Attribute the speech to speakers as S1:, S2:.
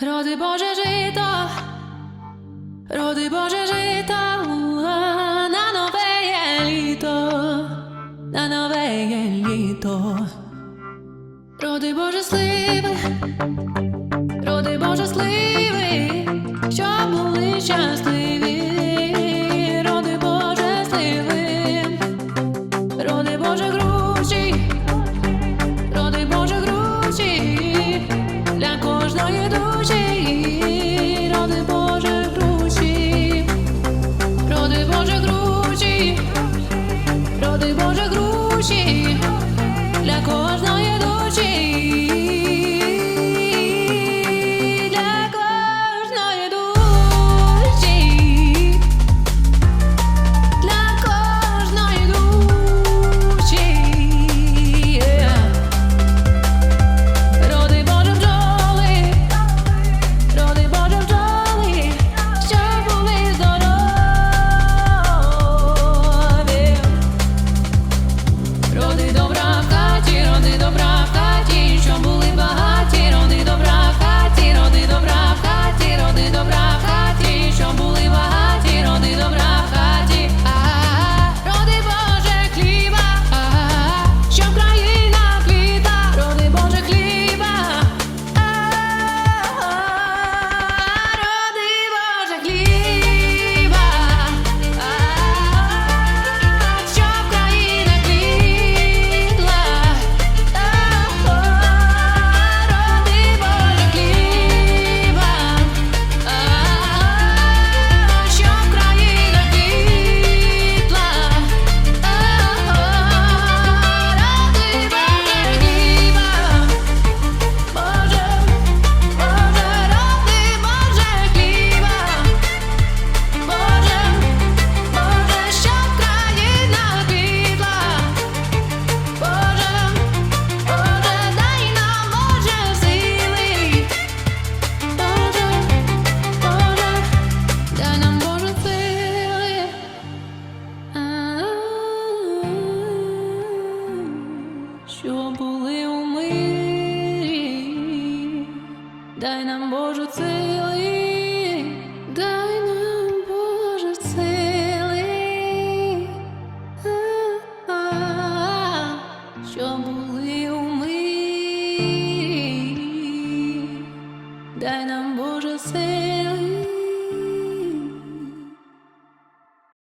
S1: Роди Боже жито, роди Боже жито, на нове є літо, на нове є літо, роди Боже сливи, роди Боже сливи, що були щасливі. ти Боже груші для кожної. що були у мирі, дай нам Божу сили, дай нам Боже сили, що були у мирі, дай нам Божу сили.